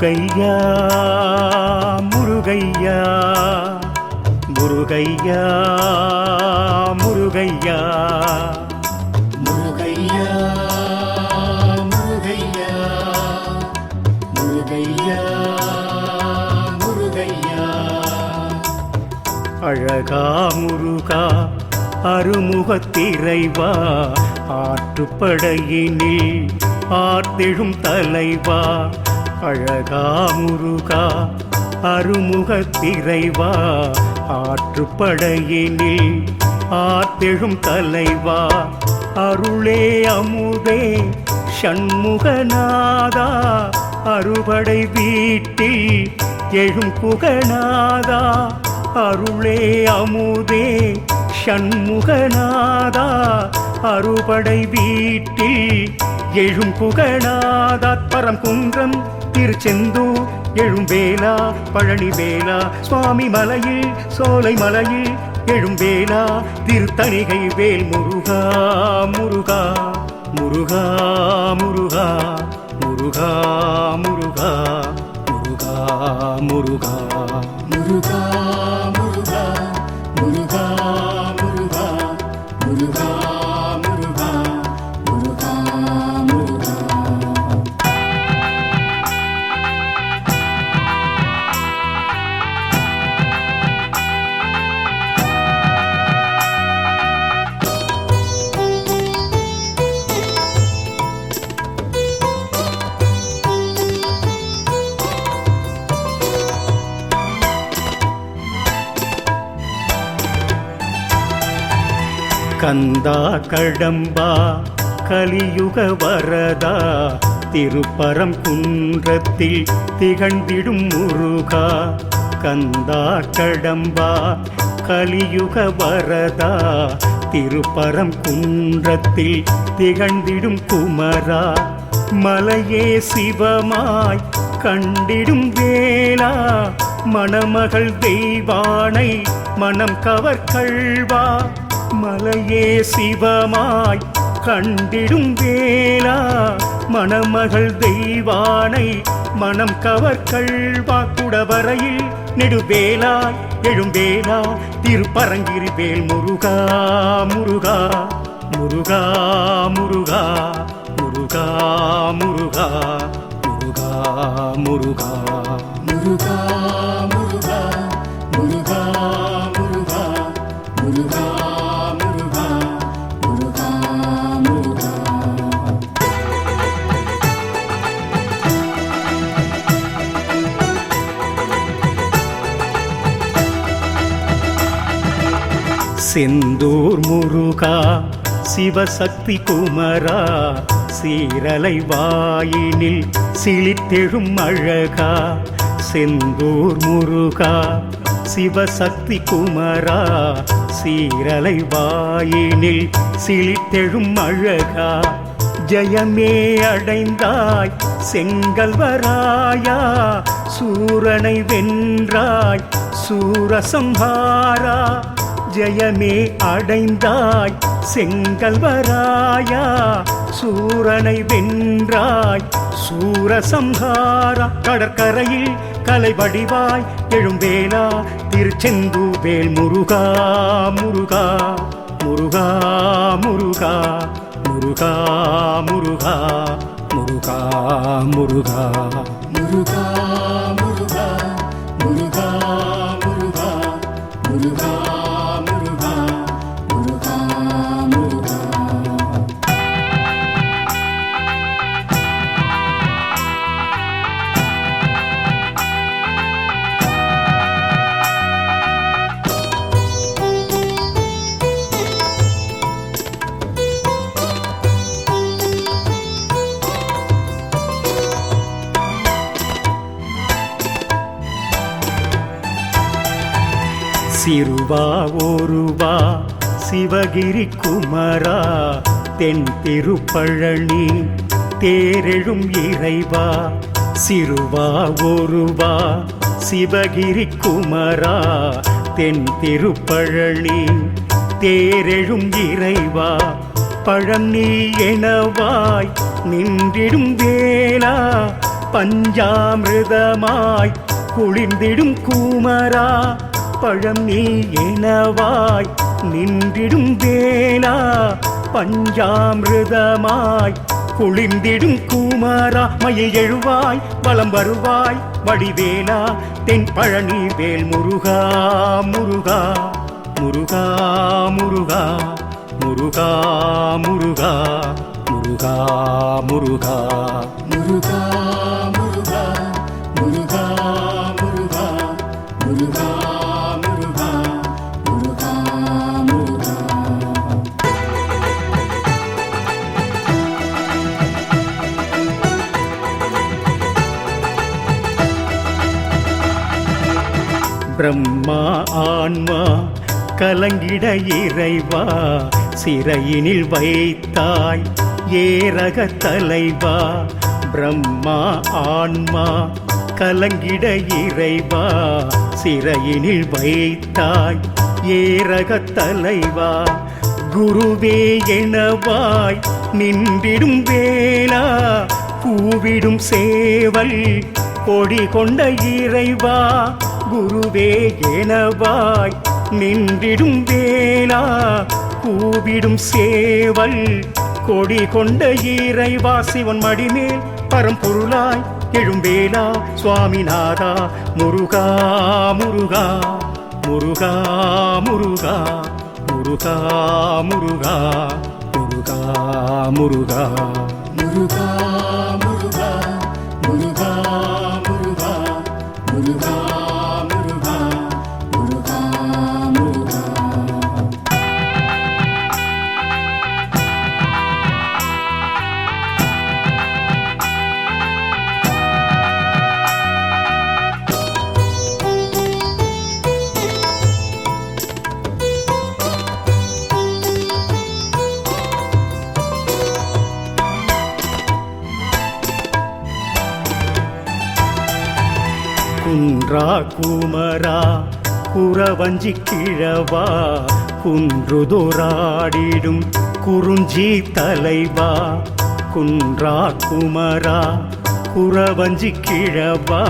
முருகையா முருகையா முருகையா முருகையா. முருகையா முருகையா முருகையா முருகையா. அழகா முருகா அருமுகத்திரைவா ஆற்றுப்படையினில் ஆர்த்தெழும் தலைவா அழகா முருகா அருமுகத்திரைவா ஆற்றுப்படையினில் ஆத்தெழும் தலைவா அருளே அமுதே சண்முகநாதா அறுபடை வீட்டில் எழும் புகநாதா அருளே அமுதே ஷண்முகநாதா அறுபடை வீட்டில் எழும் புகநாதா குன்றம் திருச்செந்தூர் எழும் வேலா பழனி வேலா சுவாமி மலையில் சோலை மலையில் எழும் வேலா திருத்தணிகை வேல் முருகா முருகா முருகா முருகா முருகா முருகா முருகா முருகா. முருகா கந்தா கடம்பா கலியுக வரதா திருப்பரம் குன்றத்தில் திகழ்ந்திடும் முருகா. கந்தா கடம்பா கலியுக வரதா திருப்பரம் குன்றத்தில் திகழ்ந்திடும் குமரா. மலையே சிவமாய் கண்டிடும் வேளா மணமகள் தெய்வானை மனம் கவர் கள்வா மலையே சிவமாய் கண்டிடும் வேளா. மணமகள் தெய்வானை மனம் கவர் கள்வா குடவரையில் நெடுவேலாய் எழும்பேலா திருப்பரங்கிரி வேல் முருகா முருகா முருகா முருகா முருகா முருகா முருகா முருகா முருகா செந்தூர் முருகா சிவசக்தி குமரா சீரலை வாயினில் சிலித்தெழும் அழகா. செந்தூர் முருகா சிவசக்தி குமரா சீரலை வாயினில் சிலித்தெழும் அழகா. ஜயமே அடைந்தாய் செங்கல்வராயா சூரனை வென்றாய் சூரசம்ஹாரா. ஜெயமே அடைந்தாய் செங்கல்வராயா சூரனை வென்றாய் சூரசம்ஹாரா கடற்கரையில் கலை வடிவாய் எழும்பேலா திருச்செந்து வேல் முருகா முருகா முருகா முருகா முருகா முருகா முருகா முருகா முருகா. சிறுவா ஓருவா சிவகிரி குமரா தென் திருப்பழனி தேரெழும் இறைவா சிறுவா ஒருவா சிவகிரி குமரா தென் திருப்பழனி தேரெழும் இறைவா பழம் நீ எனவாய் நின்றிடும் வேளா பஞ்சாமிருதமாய் குளிர்ந்திடும் குமரா பழம் நீ எனவாய் நின்றிடும் வேலா பஞ்சாமிருதமாய். குளிர்ந்திடும் கூமரா மயில் எழுவாய் வலம் வருவாய் வடிவேலா தென் பழனி வேல் முருகா முருகா முருகா முருகா முருகா முருகா முருகா முருகா முருகா. ஆன்மா கலங்கிட இறைவா சிறையினில் வைத்தாய் ஏரக தலைவா. பிரம்மா ஆன்மா கலங்கிட இறைவா சிறையினில் வைத்தாய் ஏரக தலைவா. குருவே எனவாய் நின்றிடும் வேளா கூவிடும் சேவல் கொடி கொண்ட இறைவா. குருவே எனவாய் நின்றிடும் வேளா கூவிடும் சேவல் கொடி கொண்ட இறைவா சிவன் மடிமேல் பரம்பொருளாய் எழும்பேலா சுவாமிநாதா முருகா முருகா முருகா முருகா முருகா முருகா முருகா முருகா முருகா முருகா முருகா முருகா முருகா குன்றா குமரா குறவஞ்சி கிழவா குன்றுதோராடிடும் குறிஞ்சி தலைவா குன்றா குமரா குறவஞ்சி கிழவா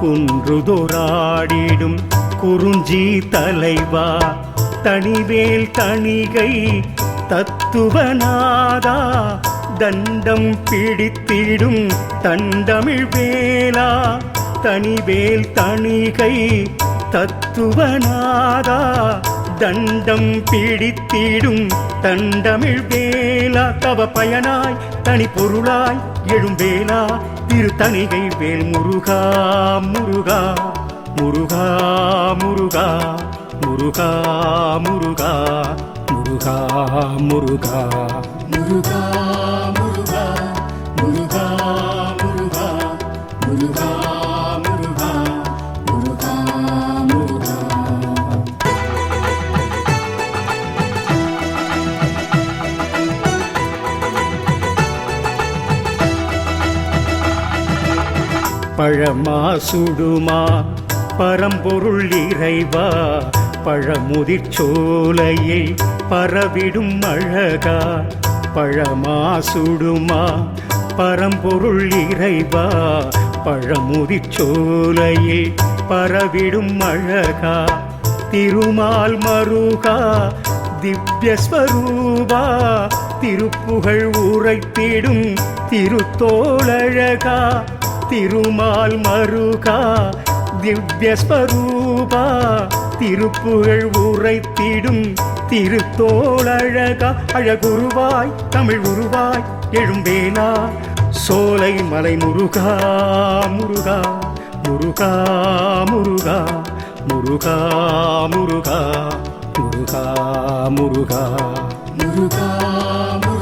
குன்றுதோராடிடும் குறிஞ்சி தலைவா. தனிவேல் தணிகை தத்துவநாதா தண்டம் பிடித்திடும் தண்டமிழ் வேலா தனிவேல் தணிகை தத்துவநாதா தண்டம் பிடித்திடும் தண்டமிழ் வேலா தவ பயனாய் தனி பொருளாய் எழும்பேலா திரு தணிகை வேல் முருகா முருகா முருகா முருகா முருகா முருகா முருகா முருகா முருகா. பழமா சுடுமா? பரம்பொருள் இறைவா? பழமுதிர் சோலையை பரவிடும் அழகா? பழமா சுடுமா? பரம்பொருள் இறைவா? பழமுதிர் சோலையை பரவிடும் அழகா? திருமால் மருகா திவ்யஸ்வரூபா திருப்புகழ் உரைத்திடும் திருத்தோழகா திருமால் மருகா திவ்யஸ்வரூபா திருப்புகழ் உரைத்திடும் திருத்தோழழகா அழகுருவாய் தமிழ் உருவாய் எழும்பேனா. சோலை மலை முருகா முருகா முருகா முருகா. முருகா முருகா முருகா முருகா. முருகா முருகா.